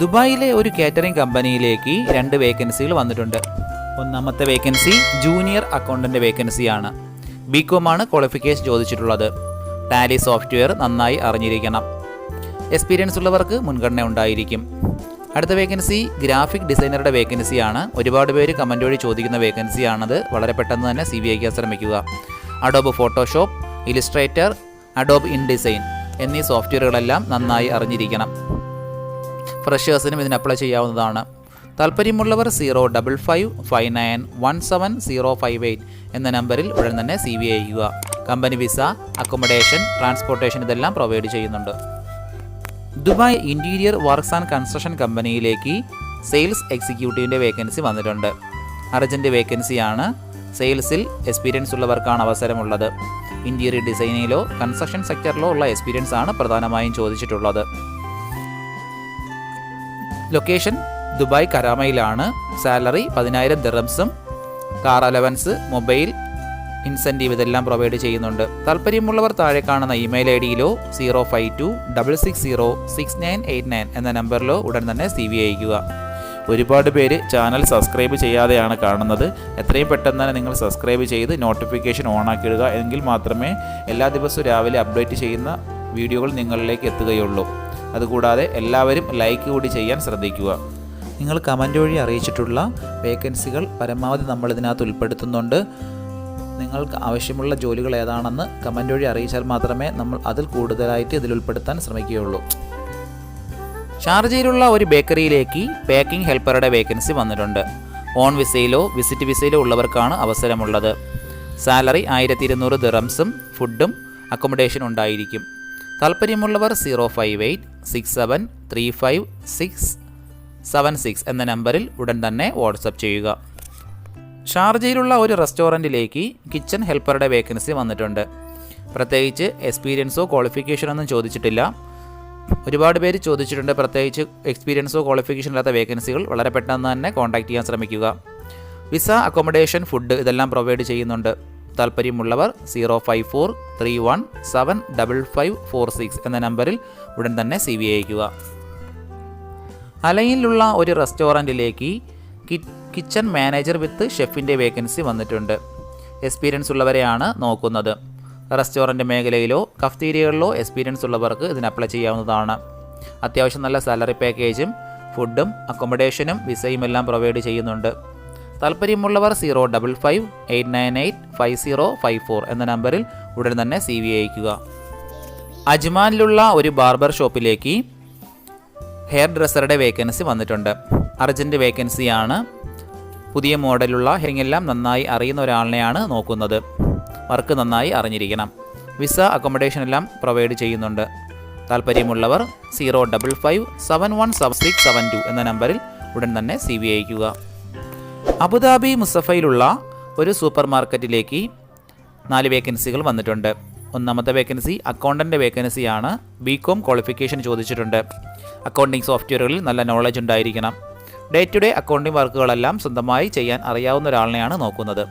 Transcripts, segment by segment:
ദുബായിലെ ഒരു കാറ്ററിംഗ് കമ്പനിയിലേക്ക് രണ്ട് വേക്കൻസികൾ വന്നിട്ടുണ്ട്. ഒന്നാമത്തെ വേക്കൻസി ജൂനിയർ അക്കൗണ്ടന്റ് വേക്കൻസിയാണ് ബി ആണ് ക്വാളിഫിക്കേഷൻ ചോദിച്ചിട്ടുള്ളത്. ടാലി സോഫ്റ്റ്വെയർ നന്നായി അറിഞ്ഞിരിക്കണം. എക്സ്പീരിയൻസ് ഉള്ളവർക്ക് മുൻഗണന ഉണ്ടായിരിക്കും. അടുത്ത വേക്കൻസി ഗ്രാഫിക് ഡിസൈനറുടെ വേക്കൻസിയാണ് ഒരുപാട് പേര് കമന്റ് വഴി ചോദിക്കുന്ന വേക്കൻസിയാണത് വളരെ പെട്ടെന്ന് തന്നെ സി വി അയക്കാൻ ശ്രമിക്കുക. Adobe Photoshop Illustrator Adobe InDesign എന്നീ സോഫ്റ്റ്വെയറുകളെല്ലാം നന്നായി അറിഞ്ഞിരിക്കണം. ഫ്രഷേഴ്സിനും ഇതിന് അപ്ലൈ ചെയ്യാവുന്നതാണ്. താല്പര്യമുള്ളവർ zero double five five nine one seven zero five eight എന്ന നമ്പറിൽ ഉടൻ തന്നെ സി വി അയക്കുക കമ്പനി വിസ അക്കോമഡേഷൻ ട്രാൻസ്പോർട്ടേഷൻ ഇതെല്ലാം പ്രൊവൈഡ് ചെയ്യുന്നുണ്ട്. Dubai interior works and construction കമ്പനിയിലേക്ക് സെയിൽസ് എക്സിക്യൂട്ടീവിന്റെ വേക്കൻസി വന്നിട്ടുണ്ട്. അർജന്റ് വേക്കൻസിയാണ് സെയിൽസിൽ എക്സ്പീരിയൻസ് ഉള്ളവർക്കാണ് അവസരമുള്ളത്. ഇന്റീരിയർ ഡിസൈനിലോ കൺസ്ട്രക്ഷൻ സെക്ടറിലോ ഉള്ള എക്സ്പീരിയൻസ് ആണ് പ്രധാനമായും ചോദിച്ചിട്ടുള്ളത്. ലൊക്കേഷൻ ദുബായ് കരാമയിലാണ് സാലറി പതിനായിരം ദിറംസും കാർ അലവൻസ് മൊബൈൽ ഇൻസെന്റീവ് ഇതെല്ലാം പ്രൊവൈഡ് ചെയ്യുന്നുണ്ട്. താല്പര്യമുള്ളവർ താഴെ കാണുന്ന email I ഡിയിലോ zero five two double six zero six nine eight nine എന്ന നമ്പറിലോ ഉടൻ തന്നെ സി വി അയക്കുക ഒരുപാട് പേര് ചാനൽ സബ്സ്ക്രൈബ് ചെയ്യാതെയാണ് കാണുന്നത്. എത്രയും പെട്ടെന്ന് തന്നെ നിങ്ങൾ സബ്സ്ക്രൈബ് ചെയ്ത് നോട്ടിഫിക്കേഷൻ ഓണാക്കിയിടുക എങ്കിൽ മാത്രമേ എല്ലാ ദിവസവും രാവിലെ അപ്ഡേറ്റ് ചെയ്യുന്ന വീഡിയോകൾ നിങ്ങളിലേക്ക് എത്തുകയുള്ളൂ. അതുകൂടാതെ എല്ലാവരും ലൈക്ക് കൂടി ചെയ്യാൻ ശ്രദ്ധിക്കുക. നിങ്ങൾ കമന്റ് വഴി അറിയിച്ചിട്ടുള്ള വേക്കൻസികൾ പരമാവധി നമ്മൾ ഇതിനകത്ത് ഉൾപ്പെടുത്തുന്നുണ്ട്. നിങ്ങൾക്ക് ആവശ്യമുള്ള ജോലികൾ ഏതാണെന്ന് കമന്റ് വഴി അറിയിച്ചാൽ മാത്രമേ നമ്മൾ അതിൽ കൂടുതലായിട്ട് ഇതിൽ ഉൾപ്പെടുത്താൻ ശ്രമിക്കുകയുള്ളൂ. ഷാർജയിലുള്ള ഒരു ബേക്കറിയിലേക്ക് പാക്കിംഗ് ഹെൽപ്പറുടെ വേക്കൻസി വന്നിട്ടുണ്ട്. ഓൺ വിസയിലോ വിസിറ്റ് വിസയിലോ ഉള്ളവർക്കാണ് അവസരമുള്ളത്. സാലറി ആയിരത്തി ഇരുന്നൂറ് ദിറംസും ഫുഡും അക്കോമഡേഷൻ ഉണ്ടായിരിക്കും. താല്പര്യമുള്ളവർ zero five eight six seven three five six seven six എന്ന നമ്പറിൽ ഉടൻ തന്നെ വാട്സപ്പ് ചെയ്യുക. ഷാർജയിലുള്ള ഒരു റെസ്റ്റോറന്റിലേക്ക് കിച്ചൺ ഹെൽപ്പറുടെ വേക്കൻസി വന്നിട്ടുണ്ട്. പ്രത്യേകിച്ച് എക്സ്പീരിയൻസോ ക്വാളിഫിക്കേഷനോ ഒന്നും ചോദിച്ചിട്ടില്ല. ഒരുപാട് പേര് ചോദിച്ചിട്ടുണ്ട് പ്രത്യേകിച്ച് എക്സ്പീരിയൻസോ ക്വാളിഫിക്കേഷൻ ഇല്ലാത്ത വേക്കൻസികൾ വളരെ പെട്ടെന്ന് തന്നെ കോൺടാക്ട് ചെയ്യാൻ ശ്രമിക്കുക. വിസ അക്കോമഡേഷൻ ഫുഡ് ഇതെല്ലാം പ്രൊവൈഡ് ചെയ്യുന്നുണ്ട്. താല്പര്യമുള്ളവർ zero five four three one seven double five four six എന്ന നമ്പറിൽ ഉടൻ തന്നെ സി വി അയക്കുക. അലയിലുള്ള ഒരു റെസ്റ്റോറന്റിലേക്ക് കിച്ചൺ മാനേജർ വിത്ത് ഷെഫിന്റെ വേക്കൻസി വന്നിട്ടുണ്ട്. എക്സ്പീരിയൻസ് ഉള്ളവരെയാണ് നോക്കുന്നത്. റെസ്റ്റോറന്റ് മേഖലയിലോ കഫ്തീരിയകളിലോ എക്സ്പീരിയൻസ് ഉള്ളവർക്ക് ഇതിന് അപ്ലൈ ചെയ്യാവുന്നതാണ്. അത്യാവശ്യം നല്ല സാലറി പാക്കേജും ഫുഡും അക്കോമഡേഷനും വിസയും എല്ലാം പ്രൊവൈഡ് ചെയ്യുന്നുണ്ട്. താല്പര്യമുള്ളവർ zero double five eight nine eight five zero five four എന്ന നമ്പറിൽ ഉടൻ തന്നെ സി വി അയക്കുക. അജ്മാനിലുള്ള ഒരു ബാർബർ ഷോപ്പിലേക്ക് ഹെയർ ഡ്രസ്സറുടെ വേക്കൻസി വന്നിട്ടുണ്ട്. അർജന്റ് വേക്കൻസിയാണ് പുതിയ മോഡലുള്ള ഹെയറിങ്ങെല്ലാം നന്നായി അറിയുന്ന ഒരാളിനെയാണ് നോക്കുന്നത്. വർക്ക് നന്നായി അറിഞ്ഞിരിക്കണം. വിസ അക്കോമഡേഷൻ എല്ലാം പ്രൊവൈഡ് ചെയ്യുന്നുണ്ട്. താല്പര്യമുള്ളവർ zero double five seven one seven six seven two എന്ന നമ്പറിൽ ഉടൻ തന്നെ സി വി അയക്കുക അബുദാബി മുസഫയിലുള്ള ഒരു സൂപ്പർ മാർക്കറ്റിലേക്ക് നാല് വേക്കൻസികൾ വന്നിട്ടുണ്ട്. ഒന്നാമത്തെ വേക്കൻസി അക്കൗണ്ടന്റ് വേക്കൻസിയാണ് ബി കോം ക്വാളിഫിക്കേഷൻ ചോദിച്ചിട്ടുണ്ട്. അക്കൗണ്ടിങ് സോഫ്റ്റ്വെയറുകളിൽ നല്ല നോളജ് ഉണ്ടായിരിക്കണം. ഡേ ടു ഡേ അക്കൗണ്ടിങ് വർക്കുകളെല്ലാം സ്വന്തമായി ചെയ്യാൻ അറിയാവുന്ന ഒരാളിനെയാണ് നോക്കുന്നത്.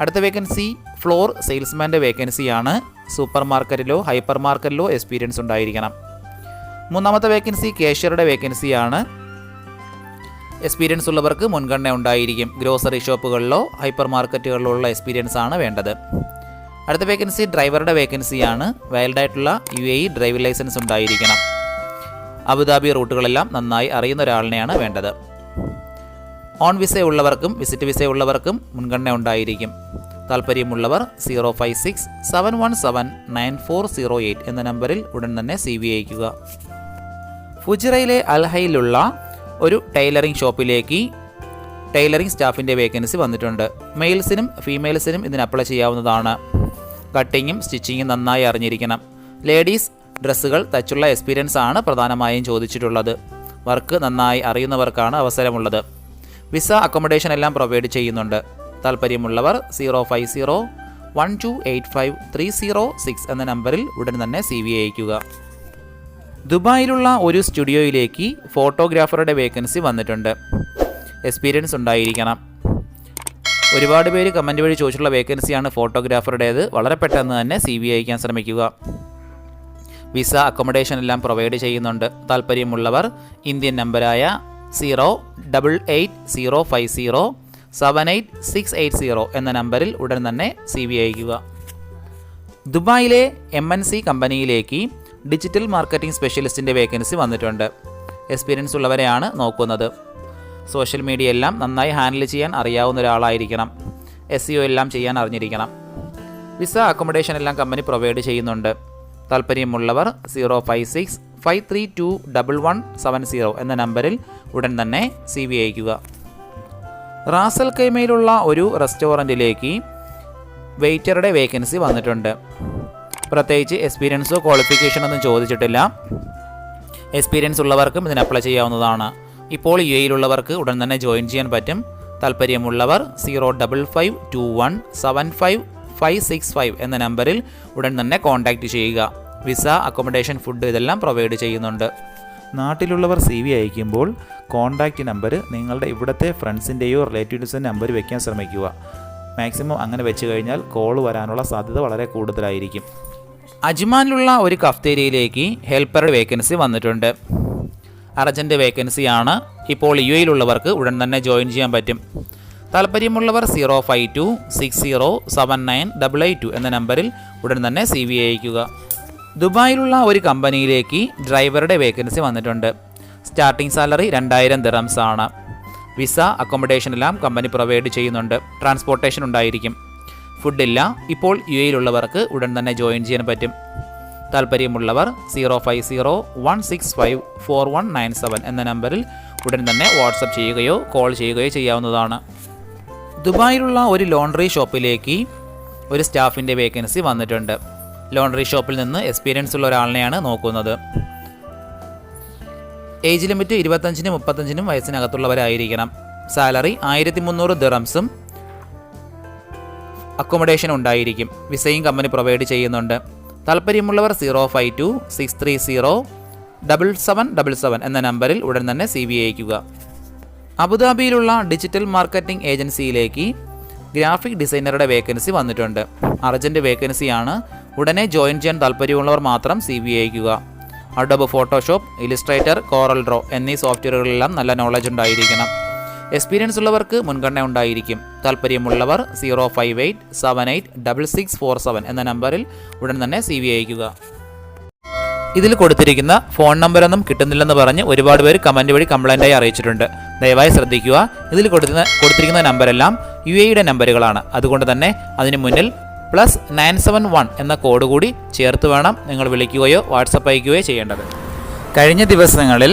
അടുത്ത വേക്കൻസി ഫ്ലോർ സെയിൽസ്മാന്റെ വേക്കൻസിയാണ്. സൂപ്പർ മാർക്കറ്റിലോ ഹൈപ്പർ മാർക്കറ്റിലോ എക്സ്പീരിയൻസ് ഉണ്ടായിരിക്കണം. മൂന്നാമത്തെ വേക്കൻസി കേഷ്യറുടെ വേക്കൻസിയാണ്. എക്സ്പീരിയൻസ് ഉള്ളവർക്ക് മുൻഗണന ഉണ്ടായിരിക്കും. ഗ്രോസറി ഷോപ്പുകളിലോ ഹൈപ്പർ മാർക്കറ്റുകളിലോ ഉള്ള എക്സ്പീരിയൻസ് ആണ് വേണ്ടത്. അടുത്ത വേക്കൻസി ഡ്രൈവറുടെ വേക്കൻസിയാണ് വൈൽഡ് ആയിട്ടുള്ള യു എ ഡ്രൈവിംഗ് ലൈസൻസ് ഉണ്ടായിരിക്കണം. അബുദാബി റൂട്ടുകളെല്ലാം നന്നായി അറിയുന്ന ഒരാളിനെയാണ് വേണ്ടത്. ഓൺ വിസ ഉള്ളവർക്കും വിസിറ്റ് വിസ ഉള്ളവർക്കും മുൻഗണന ഉണ്ടായിരിക്കും. താല്പര്യമുള്ളവർ zero five six seven one seven nine four zero eight എന്ന നമ്പറിൽ ഉടൻ തന്നെ സി വി അയക്കുക ഫുജിറയിലെ അൽഹയിലുള്ള ഒരു ടൈലറിംഗ് ഷോപ്പിലേക്ക് ടൈലറിംഗ് സ്റ്റാഫിന്റെ വേക്കൻസി വന്നിട്ടുണ്ട്. മെയിൽസിനും ഫീമെയിൽസിനും ഇതിന് അപ്ലൈ ചെയ്യാവുന്നതാണ്. കട്ടിങ്ങും സ്റ്റിച്ചിങ്ങും നന്നായി അറിഞ്ഞിരിക്കണം. ലേഡീസ് ഡ്രസ്സുകൾ തച്ചുള്ള എക്സ്പീരിയൻസ് ആണ് പ്രധാനമായും ചോദിച്ചിട്ടുള്ളത്. വർക്ക് നന്നായി അറിയുന്നവർക്കാണ് അവസരമുള്ളത്. വിസ അക്കോമഡേഷൻ എല്ലാം പ്രൊവൈഡ് ചെയ്യുന്നുണ്ട്. താല്പര്യമുള്ളവർ zero five zero one two eight five three zero six എന്ന നമ്പറിൽ ഉടൻ തന്നെ സി വി അയക്കുക ദുബായിലുള്ള ഒരു സ്റ്റുഡിയോയിലേക്ക് ഫോട്ടോഗ്രാഫറുടെ വേക്കൻസി വന്നിട്ടുണ്ട്. എക്സ്പീരിയൻസ് ഉണ്ടായിരിക്കണം. ഒരുപാട് പേര് കമന്റ് വഴി ചോദിച്ചിട്ടുള്ള വേക്കൻസിയാണ് ഫോട്ടോഗ്രാഫറുടേത് വളരെ പെട്ടെന്ന് തന്നെ സി വി അയക്കാൻ ശ്രമിക്കുക. വിസ അക്കോമഡേഷൻ എല്ലാം പ്രൊവൈഡ് ചെയ്യുന്നുണ്ട്. താല്പര്യമുള്ളവർ Indian നമ്പരായ zero double eight zero five zero seven eight six eight zero എന്ന നമ്പറിൽ ഉടൻ തന്നെ സി വി അയക്കുക. ദുബായിലെ എം എൻ സി കമ്പനിയിലേക്ക് ഡിജിറ്റൽ മാർക്കറ്റിംഗ് സ്പെഷ്യലിസ്റ്റിന്റെ വേക്കൻസി വന്നിട്ടുണ്ട്. എക്സ്പീരിയൻസ് ഉള്ളവരെയാണ് നോക്കുന്നത്. സോഷ്യൽ മീഡിയ എല്ലാം നന്നായി ഹാൻഡിൽ ചെയ്യാൻ അറിയാവുന്ന ഒരാളായിരിക്കണം. എസ് ഒ എല്ലാം ചെയ്യാൻ അറിഞ്ഞിരിക്കണം. വിസ അക്കോമഡേഷൻ എല്ലാം കമ്പനി പ്രൊവൈഡ് ചെയ്യുന്നുണ്ട്. താല്പര്യമുള്ളവർ zero five six five three two double one seven zero എന്ന നമ്പറിൽ ഉടൻ തന്നെ സി വി അയക്കുക റാസൽ കൈമയിലുള്ള ഒരു റെസ്റ്റോറന്റിലേക്ക് വെയിറ്ററുടെ വേക്കൻസി വന്നിട്ടുണ്ട്. പ്രത്യേകിച്ച് എക്സ്പീരിയൻസോ ക്വാളിഫിക്കേഷനൊന്നും ചോദിച്ചിട്ടില്ല. എക്സ്പീരിയൻസ് ഉള്ളവർക്കും ഇതിന് അപ്ലൈ ചെയ്യാവുന്നതാണ്. ഇപ്പോൾ യു എയിലുള്ളവർക്ക് ഉടൻ തന്നെ ജോയിൻ ചെയ്യാൻ പറ്റും. താല്പര്യമുള്ളവർ zero double five two one seven five five six five എന്ന നമ്പറിൽ ഉടൻ തന്നെ കോൺടാക്റ്റ് ചെയ്യുക. വിസ അക്കോമഡേഷൻ ഫുഡ് ഇതെല്ലാം പ്രൊവൈഡ് ചെയ്യുന്നുണ്ട്. നാട്ടിലുള്ളവർ സി വി അയക്കുമ്പോൾ കോൺടാക്റ്റ് നമ്പർ നിങ്ങളുടെ ഇവിടുത്തെ ഫ്രണ്ട്സിന്റെയോ റിലേറ്റീവ്സിന്റെ നമ്പർ വയ്ക്കാൻ ശ്രമിക്കുക. മാക്സിമം അങ്ങനെ വെച്ച് കഴിഞ്ഞാൽ കോൾ വരാനുള്ള സാധ്യത വളരെ കൂടുതലായിരിക്കും. അജ്മാനിലുള്ള ഒരു കഫ്തേരിയയിലേക്ക് ഹെൽപ്പറുടെ വേക്കൻസി വന്നിട്ടുണ്ട്. അർജന്റ് വേക്കൻസിയാണ് ഇപ്പോൾ യു എയിലുള്ളവർക്ക് ഉടൻ തന്നെ ജോയിൻ ചെയ്യാൻ പറ്റും. താല്പര്യമുള്ളവർ zero five two six zero seven nine double eight two എന്ന നമ്പറിൽ ഉടൻ തന്നെ സി വി അയക്കുക ദുബായിലുള്ള ഒരു കമ്പനിയിലേക്ക് ഡ്രൈവറുടെ വേക്കൻസി വന്നിട്ടുണ്ട്. സ്റ്റാർട്ടിംഗ് സാലറി രണ്ടായിരം ദിറംസ് ആണ്. വിസ അക്കോമഡേഷൻ എല്ലാം കമ്പനി പ്രൊവൈഡ് ചെയ്യുന്നുണ്ട്. ട്രാൻസ്പോർട്ടേഷൻ ഉണ്ടായിരിക്കും. ഫുഡില്ല ഇപ്പോൾ യു എയിലുള്ളവർക്ക് ഉടൻ തന്നെ ജോയിൻ ചെയ്യാൻ പറ്റും. താല്പര്യമുള്ളവർ zero five zero one six five four one nine seven എന്ന നമ്പറിൽ ഉടൻ തന്നെ വാട്സപ്പ് ചെയ്യുകയോ കോൾ ചെയ്യുകയോ ചെയ്യാവുന്നതാണ്. ദുബായിലുള്ള ഒരു ലോണ്ടറി ഷോപ്പിലേക്ക് ഒരു സ്റ്റാഫിന്റെ വേക്കൻസി വന്നിട്ടുണ്ട്. ലോണ്ടറി ഷോപ്പിൽ നിന്ന് എക്സ്പീരിയൻസ് ഉള്ള ഒരാളിനെയാണ് നോക്കുന്നത്. ഏജ് ലിമിറ്റ് ഇരുപത്തഞ്ചിനും മുപ്പത്തഞ്ചിനും വയസ്സിനകത്തുള്ളവരായിരിക്കണം. സാലറി ആയിരത്തി മുന്നൂറ് ദിറംസും അക്കോമഡേഷൻ ഉണ്ടായിരിക്കും. വിസയും കമ്പനി പ്രൊവൈഡ് ചെയ്യുന്നുണ്ട്. താല്പര്യമുള്ളവർ zero five two six three zero double seven double seven എന്ന നമ്പറിൽ ഉടൻ തന്നെ സി വി അയക്കുക അബുദാബിയിലുള്ള ഡിജിറ്റൽ മാർക്കറ്റിംഗ് ഏജൻസിയിലേക്ക് ഗ്രാഫിക് ഡിസൈനറുടെ വേക്കൻസി വന്നിട്ടുണ്ട്. അർജന്റ് വേക്കൻസിയാണ് ഉടനെ ജോയിൻ ചെയ്യാൻ താല്പര്യമുള്ളവർ മാത്രം സി വി അയക്കുക Adobe Photoshop illustrator Corel Draw എന്നീ സോഫ്റ്റ്വെയറുകളെല്ലാം നല്ല നോളജ് ഉണ്ടായിരിക്കണം. എക്സ്പീരിയൻസ് ഉള്ളവർക്ക് മുൻഗണന ഉണ്ടായിരിക്കും. താല്പര്യമുള്ളവർ zero five eight seven eight double six four seven എന്ന നമ്പറിൽ ഉടൻ തന്നെ സി വി അയക്കുക ഇതിൽ കൊടുത്തിരിക്കുന്ന ഫോൺ നമ്പറൊന്നും കിട്ടുന്നില്ലെന്ന് പറഞ്ഞ് ഒരുപാട് പേര് കമന്റ് വഴി കംപ്ലൈന്റായി അറിയിച്ചിട്ടുണ്ട്. ദയവായി ശ്രദ്ധിക്കുക. ഇതിൽ കൊടുക്കുന്ന കൊടുത്തിരിക്കുന്ന നമ്പരെല്ലാം യു എയുടെ നമ്പറുകളാണ്. അതുകൊണ്ട് തന്നെ അതിന് മുന്നിൽ പ്ലസ് നയൻ സെവൻ വൺ എന്ന കോഡ് കൂടി ചേർത്ത് വേണം നിങ്ങൾ വിളിക്കുകയോ വാട്സപ്പ് അയക്കുകയോ ചെയ്യേണ്ടത്. കഴിഞ്ഞ ദിവസങ്ങളിൽ